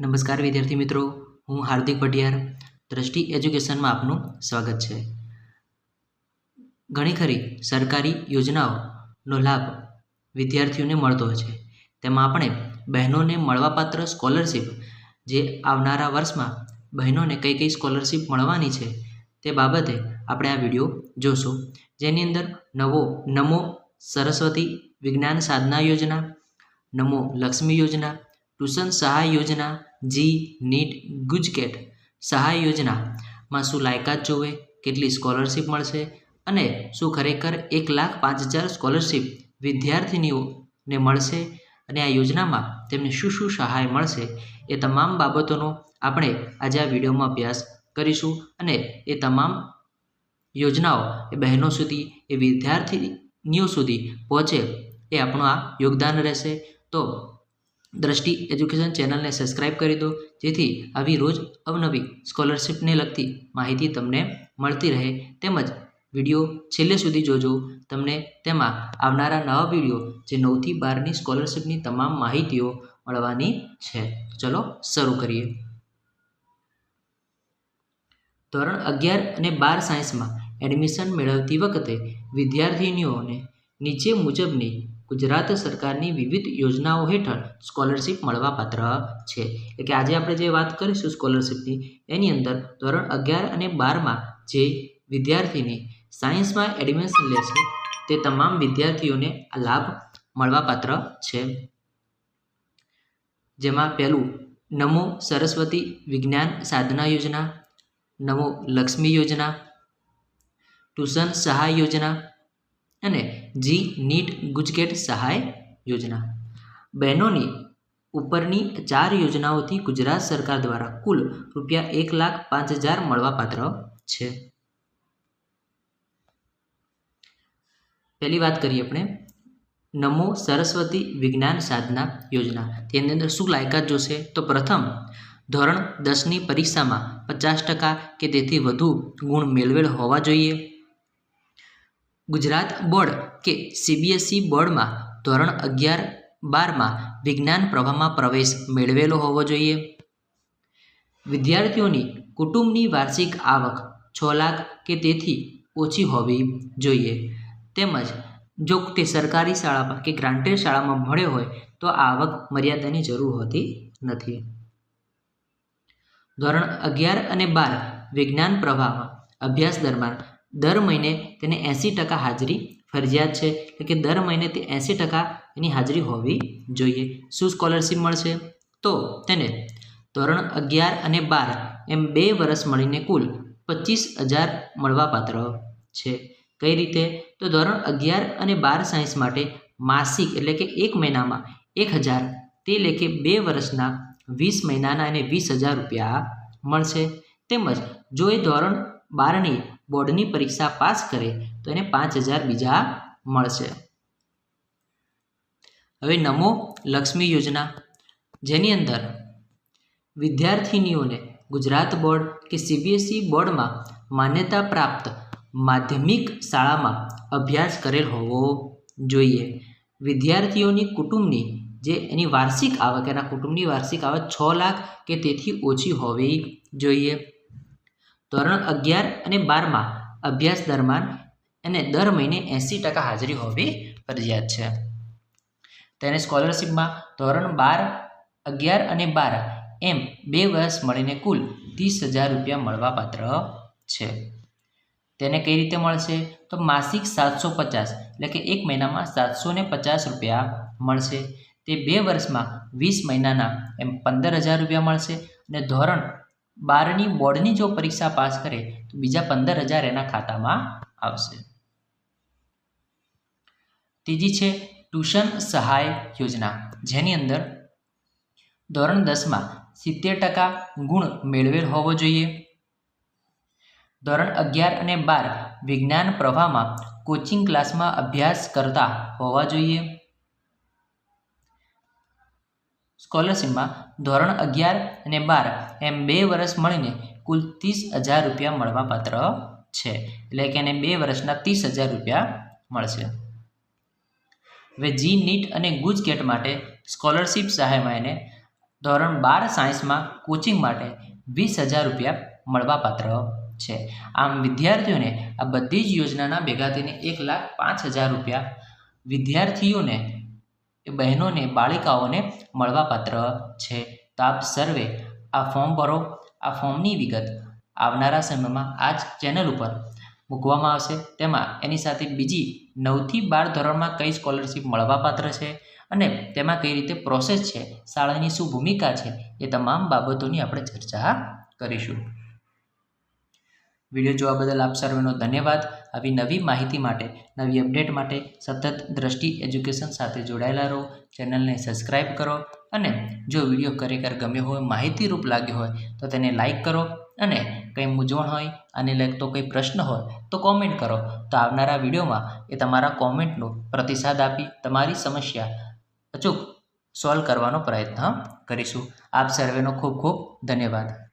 નમસ્કાર વિદ્યાર્થી મિત્રો, હું હાર્દિક પટિયાર, દ્રષ્ટિ એજ્યુકેશનમાં આપનું સ્વાગત છે. ઘણી ખરી સરકારી યોજનાઓનો લાભ વિદ્યાર્થીઓને મળતો હોય છે. તેમાં આપણે બહેનોને મળવાપાત્ર સ્કોલરશીપ જે આવનારા વર્ષમાં બહેનોને કઈ કઈ સ્કોલરશીપ મળવાની છે તે બાબતે આપણે આ વીડિયો જોશું. જેની અંદર નવો, નમો સરસ્વતી વિજ્ઞાન સાધના યોજના, નમો લક્ષ્મી યોજના, ટ્યુશન સહાય યોજના જી નીટ ગુજકેટ સહાય યોજનામાં શું લાયકાત જોવે? કેટલી સ્કોલરશિપ મળશે? અને શું ખરેખર એક લાખ પાંચ હજાર સ્કોલરશિપ વિદ્યાર્થિનીઓને મળશે? અને આ યોજનામાં તેમને શું શું સહાય મળશે? એ તમામ બાબતોનો આપણે આજે આ વિડીયોમાં અભ્યાસ કરીશું. અને એ તમામ યોજનાઓ એ બહેનો સુધી, એ વિદ્યાર્થીનીઓ સુધી પહોંચે એ આપણું આ યોગદાન રહેશે. તો દ્રષ્ટિ એજ્યુકેશન ચેનલને સબસ્ક્રાઈબ કરી દો, જેથી આવી રોજ અવનવી સ્કોલરશિપને લગતી માહિતી તમને મળતી રહે. તેમજ વીડિયો છેલ્લે સુધી જોજો. તમને તેમાં આવનારા નવા વીડિયો જે નવથી બારની સ્કોલરશિપની તમામ માહિતીઓ મળવાની છે. ચલો શરૂ કરીએ. ધોરણ અગિયાર અને બાર સાયન્સમાં એડમિશન મેળવતી વખતે વિદ્યાર્થિનીઓને નીચે મુજબની ગુજરાત સરકારની વિવિધ યોજનાઓ હેઠળ સ્કોલરશિપ મળવાપાત્ર છે. એટલે કે આજે આપણે જે વાત કરીશું સ્કોલરશિપની, એની અંદર ધોરણ અગિયાર અને બારમાં જે વિદ્યાર્થીની સાયન્સમાં એડમિશન લે છે, તે તમામ વિદ્યાર્થીઓને આ લાભ મળવાપાત્ર છે. જેમાં પહેલું, નમો સરસ્વતી વિજ્ઞાન સાધના યોજના, નમો લક્ષ્મી યોજના, ટ્યુશન સહાય યોજના અને જી નીટ ગુજકેટ સહાય યોજના. બહેનોની ઉપરની ચાર યોજનાઓથી ગુજરાત સરકાર દ્વારા કુલ રૂપિયા એક લાખ પાંચ હજાર મળવાપાત્ર છે. પહેલી વાત કરીએ આપણે. નમો સરસ્વતી વિજ્ઞાન સાધના યોજના. તેની અંદર શું લાયકાત જોશે? તો પ્રથમ, ધોરણ દસની પરીક્ષામાં પચાસ ટકા કે તેથી વધુ ગુણ મેળવેલ હોવા જોઈએ. ગુજરાત બોર્ડ કે સીબીએસઈ બોર્ડમાં ધોરણ અગિયાર બારમાં વિજ્ઞાન પ્રવાહમાં પ્રવેશ મેળવેલો હોવો જોઈએ. વિદ્યાર્થીઓની કુટુંબની વાર્ષિક આવક છ લાખ કે તેથી ઓછી હોવી જોઈએ. તેમજ જો તે સરકારી શાળામાં કે ગ્રાન્ટેડ શાળામાં ભણ્યો હોય તો આવક મર્યાદાની જરૂર હોતી નથી. ધોરણ અગિયાર અને બાર વિજ્ઞાન પ્રવાહમાં અભ્યાસ દરમિયાન દર મહિને તેને એંસી ટકા હાજરી ફરજિયાત છે. એટલે કે દર મહિને તે એંસી ટકા એની હાજરી હોવી જોઈએ. શું સ્કોલરશિપ મળશે? તો તેને ધોરણ અગિયાર અને બાર એમ બે વર્ષ મળીને કુલ પચીસ હજાર મળવાપાત્ર છે. કઈ રીતે? તો ધોરણ અગિયાર અને બાર સાયન્સ માટે માસિક એટલે કે એક મહિનામાં એક હજાર, તે લેખે બે વર્ષના વીસ મહિનાના એને વીસ હજાર રૂપિયા મળશે. તેમજ જો એ ધોરણ બારની બોર્ડની પરીક્ષા પાસ કરે તો એને પાંચ હજાર બીજા મળશે. હવે નમો લક્ષ્મી યોજના. જેની અંદર વિદ્યાર્થિનીઓને ગુજરાત બોર્ડ કે સીબીએસઈ બોર્ડમાં માન્યતા પ્રાપ્ત માધ્યમિક શાળામાં અભ્યાસ કરેલ હોવો જોઈએ. વિદ્યાર્થીઓની કુટુંબની જે એની વાર્ષિક આવક, એના કુટુંબની વાર્ષિક આવક છ લાખ કે તેથી ઓછી હોવી જોઈએ. ધોરણ અગિયાર અને બારમાં અભ્યાસ દરમિયાન એને દર મહિને એંસી ટકા હાજરી હોવી ફરજિયાત છે. તેને સ્કોલરશીપમાં ધોરણ બાર, અગિયાર અને બાર એમ બે વર્ષ મળીને કુલ ત્રીસ હજાર રૂપિયા મળવાપાત્ર છે. તેને કઈ રીતે મળશે? તો માસિક સાતસો પચાસ એટલે કે એક મહિનામાં સાતસો પચાસ રૂપિયા મળશે. તે બે વર્ષમાં વીસ મહિનાના એમ પંદર હજાર રૂપિયા મળશે અને ધોરણ બારની બોર્ડની જો પરીક્ષા પાસ કરે, તો બીજા પંદર હજાર એના ખાતામાં આવશે. ત્રીજી છે, ટ્યુશન સહાય યોજના. જેની અંદર ધોરણ દસમાં સિત્તેર ટકા ગુણ મેળવેલ હોવો જોઈએ. ધોરણ અગિયાર અને બાર વિજ્ઞાન પ્રવાહમાં કોચિંગ ક્લાસમાં અભ્યાસ કરતા હોવા જોઈએ. સ્કોલરશિપમાં ધોરણ અગિયાર અને બાર એમ બે વર્ષ મળીને કુલ ત્રીસ હજાર રૂપિયા મળવાપાત્ર છે. એટલે કે એને બે વર્ષના ત્રીસ હજાર રૂપિયા મળશે. હવે જી નીટ અને ગુજકેટ માટે સ્કોલરશિપ સહાયમાં એને ધોરણ બાર સાયન્સમાં કોચિંગ માટે વીસ હજાર રૂપિયા મળવાપાત્ર છે. આમ વિદ્યાર્થીઓને આ બધી જ યોજનાના ભેગા થઈને એક લાખ પાંચ હજાર રૂપિયા વિદ્યાર્થીઓને એ બહેનોને બાળિકાઓને મળવાપાત્ર છે. તો આપ સર્વે આ ફોર્મ ભરો. આ ફોર્મની વિગત આવનારા સમયમાં આ જ ચેનલ ઉપર મૂકવામાં આવશે. તેમાં એની સાથે બીજી નવથી બાર ધોરણમાં કઈ સ્કોલરશિપ મળવાપાત્ર છે અને તેમાં કઈ રીતે પ્રોસેસ છે, શાળાની શું ભૂમિકા છે એ તમામ બાબતોની આપણે ચર્ચા કરીશું. વીડિયો જોવા બદલ આપ સર્વેનો ધન્યવાદ. આવી નવી માહિતી માટે, નવી અપડેટ માટે સતત દ્રષ્ટિ એજ્યુકેશન સાથે જોડાયેલા રહો. ચેનલને સબસ્ક્રાઈબ કરો અને જો વીડિયો ખરેખર ગમ્યો હોય, માહિતીરૂપ લાગ્યો હોય, તો તેને લાઈક કરો અને કંઈ મૂંઝવણ હોય, આને લગતો કંઈ પ્રશ્ન હોય, તો કોમેન્ટ કરો. તો આવનારા વિડીયોમાં એ તમારા કોમેન્ટનો પ્રતિસાદ આપી તમારી સમસ્યા અચૂક સોલ્વ કરવાનો પ્રયત્ન કરીશું. આપ સર્વેનો ખૂબ ખૂબ ધન્યવાદ.